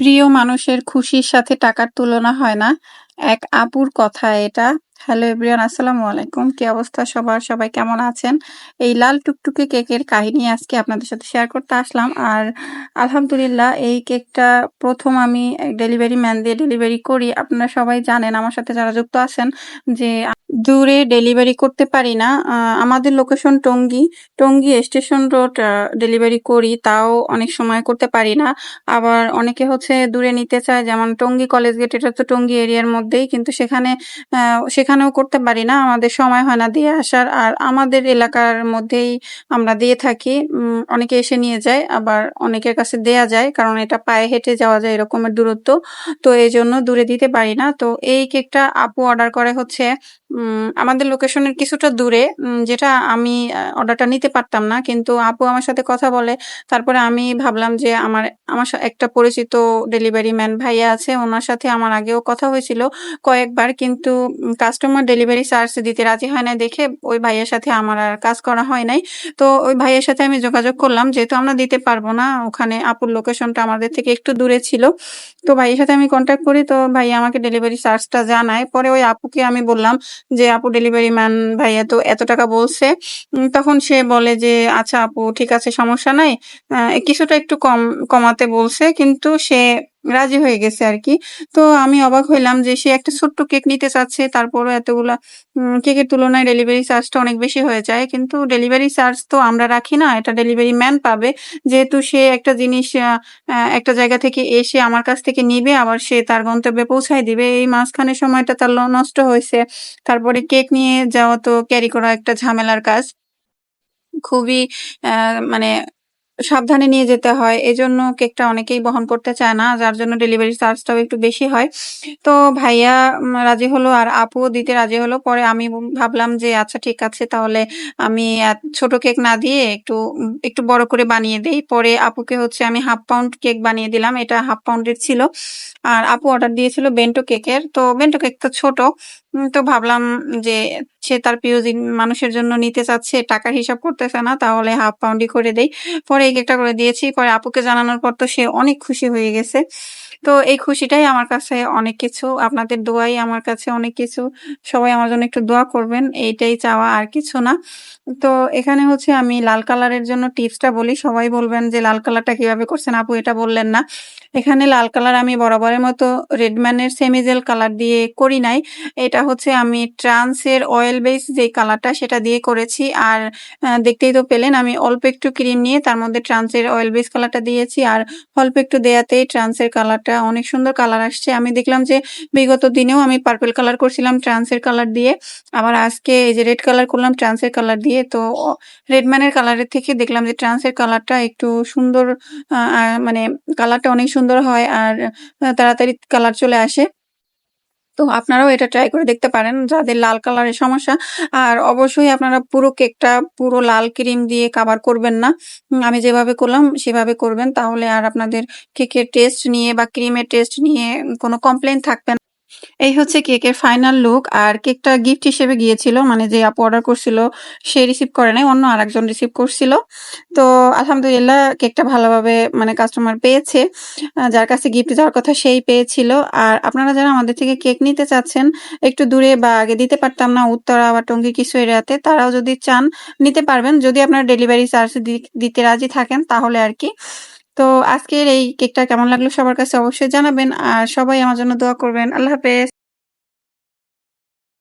প্রিয় মানুষের খুশির সাথে টাকার তুলনা হয় না। এক আপুর কথা এটা। হ্যালো এভরিওয়ান, আসসালামু আলাইকুম। কি অবস্থা সবার? সবাই কেমন আছেন? এই লাল টুকটুকে কেকের কাহিনী আজকে আপনাদের সাথে শেয়ার করতে আসলাম। আর আলহামদুলিল্লাহ, এই কেকটা প্রথম আমি ডেলিভারি ম্যান দিয়ে ডেলিভারি করি। আপনারা সবাই জানেন, আমার সাথে যারা যুক্ত আছেন, যে দূরে ডেলিভারি করতে পারি না। আমাদের location Tongi. Tongi station road delivery করি। তাও অনেক সময় করতে পারি না। আবার অনেকে হচ্ছে দূরে নিতে চায়, যেমন টঙ্গী কলেজ গেট এটা তো টঙ্গী এরিয়ার মধ্যেই। কিন্তু সেখানে, আ সেখানেও করতে পারি না। আমাদের সময় হয় না দিয়ে আসার। আর আমাদের এলাকার মধ্যেই আমরা দিয়ে থাকি। অনেকে এসে নিয়ে যায়। আবার অনেকের কাছে দেয়া যায়। কারণ এটা পায়ে হেঁটে যাওয়া যায় এরকমের দূরত্ব। তো এই জন্য দূরে দিতে পারি না। তো এই কেকটা আপু অর্ডার করে হচ্ছে আমাদের লোকেশনের কিছুটা দূরে যেটা আমি অর্ডারটা নিতে পারতাম না। কিন্তু আপু আমার সাথে কথা বলে। তারপরে আমি ভাবলাম যে আমার আমার একটা পরিচিত ডেলিভারি ম্যান ভাইয়া আছে। ওনার সাথে আমার আগেও কথা হয়েছিল কয়েকবার। কিন্তু কাস্টমার ডেলিভারি চার্জ দিতে রাজি হয় নাই দেখে ওই ভাইয়ের সাথে আমার আর কাজ করা হয় নাই। তো ওই ভাইয়ের সাথে আমি যোগাযোগ করলাম। যেহেতু আমরা দিতে পারব না। ওখানে আপুর লোকেশনটা আমাদের থেকে একটু দূরে ছিল। তো ভাইয়ের সাথে আমি কন্ট্যাক্ট করি। তো ভাইয়া আমাকে ডেলিভারি চার্জটা জানায়। পরে ওই আপুকে আমি বললাম যে, "আপু ডেলিভারি ম্যান ভাইয়া তো এত টাকা বলছে।" তখন সে বলে যে, "আচ্ছা আপু ঠিক আছে সমস্যা নাই। কিছুটা একটু কম কমাতে বলছে। কিন্তু সে রাজি হয়ে গেছে আর কি তো আমি অবাক হইলাম যে সে একটা ছোট্ট কেক নিতে চাচ্ছে। তারপরও এতগুলা কেকের তুলনায় ডেলিভারি চার্জটা অনেক বেশি হয়ে যায়। কিন্তু ডেলিভারি চার্জ তো আমরা রাখি না। এটা ডেলিভারি ম্যান পাবে। যেহেতু সে একটা জিনিস একটা জায়গা থেকে এসে আমার কাছ থেকে নিবে, আবার সে তার গন্তব্যে পৌঁছায় দিবে। এই মাঝখানের সময়টা তার নষ্ট হয়েছে তারপরে কেক নিয়ে যাওয়া তো ক্যারি করা একটা ঝামেলার কাজ। খুবই মানে সাবধানে নিয়ে যেতে হয়। এজন্য কেকটা অনেকেই বহন করতে চায় না। যার জন্য ডেলিভারি চার্জটাও একটু বেশি হয়। তো ভাইয়া রাজি হলো আর আপুও দিতে রাজি হলো। পরে আমি ভাবলাম যে আচ্ছা ঠিক আছে, তাহলে আমি ছোট কেক না দিয়ে একটু একটু বড় করে বানিয়ে দেই। পরে আপুকে হচ্ছে আমি হাফ পাউন্ড কেক বানিয়ে দিলাম। এটা হাফ পাউন্ডের ছিল। আর আপু অর্ডার দিয়েছিল বেন্টো কেকের। তো বেন্টো কেক তো ছোট। তো ভাবলাম যে সে তার প্রিয় মানুষের জন্য নিতে চাচ্ছে, টাকার হিসাব করতেছে না। তাহলে হাফ পাউন্ডই করে দেই। পরে এই কেকটা করে দিয়েছি। পরে আপুকে জানানোর পর তো সে অনেক খুশি হয়ে গেছে। তো এই খুশিটাই আমার কাছে অনেক কিছু। আপনাদের দোয়াই আমার কাছে অনেক কিছু। সবাই আমার জন্য একটু দোয়া করবেন। এইটাই চাওয়া আর কিছু না। তো এখানে হচ্ছে আমি লাল কালারের জন্য টিপসটা বলি। সবাই বলবেন যে লাল কালারটা কীভাবে করছেন আপু এটা বললেন না। এখানে লাল কালার আমি বরাবরের মতো রেডম্যানের সেমিজেল কালার দিয়ে করি নাই। এটা হচ্ছে আমি ট্রান্সের অয়েল বেস যেই কালারটা সেটা দিয়ে করেছি। আর দেখতেই তো পেলেন আমি অল্প একটু ক্রিম নিয়ে তার মধ্যে ট্রান্সের অয়েল বেস কালারটা দিয়েছি। আর অল্প একটু দেয়াতেই ট্রান্সের কালারটা অনেক সুন্দর কালার আসছে। আমি দেখলাম যে বিগত দিনেও আমি পার্পেল কালার করছিলাম ট্রান্সের কালার দিয়ে। আবার আজকে এই যে রেড কালার করলাম ট্রান্সের কালার দিয়ে। তো রেডম্যানের কালারের থেকে দেখলাম যে ট্রান্সের কালারটা একটু সুন্দর মানে কালারটা অনেক সুন্দর হয় আর তাড়াতাড়ি কালার চলে আসে। তো আপনারাও এটা ট্রাই করে দেখতে পারেন যাদের লাল কালারের সমস্যা। আর অবশ্যই আপনারা পুরো কেকটা পুরো লাল ক্রিম দিয়ে কাভার করবেন না। আমি যেভাবে করলাম সেভাবে করবেন। তাহলে আর আপনাদের কেকের টেস্ট নিয়ে বা ক্রিমের টেস্ট নিয়ে কোনো কমপ্লেন থাকবে না। এই হচ্ছে কেকের ফাইনাল লুক। আর কেকটা গিফট হিসেবে গিয়েছিল। মানে যে আপু অর্ডার করছিল সে রিসিভ করে নাই। অন্য আরেকজন রিসিভ করছিল। তো আলহামদুলিল্লাহ কেকটা ভালোভাবে মানে কাস্টমার পেয়েছে। যার কাছে গিফট যাওয়ার কথা সেই পেয়েছিল। আর আপনারা যারা আমাদের থেকে কেক নিতে চাচ্ছেন, একটু দূরে বা আগে দিতে পারতাম না, উত্তরা বা টঙ্গি কিছু এরিয়াতে, তারাও যদি চান নিতে পারবেন। যদি আপনারা ডেলিভারি চার্জ দিতে রাজি থাকেন, তাহলে আরকি। তো আজকের এই কেকটা কেমন লাগল সবার কাছে অবশ্যই জানাবেন। আর সবাই আমার জন্য দোয়া করবেন। আল্লাহ হাফেজ।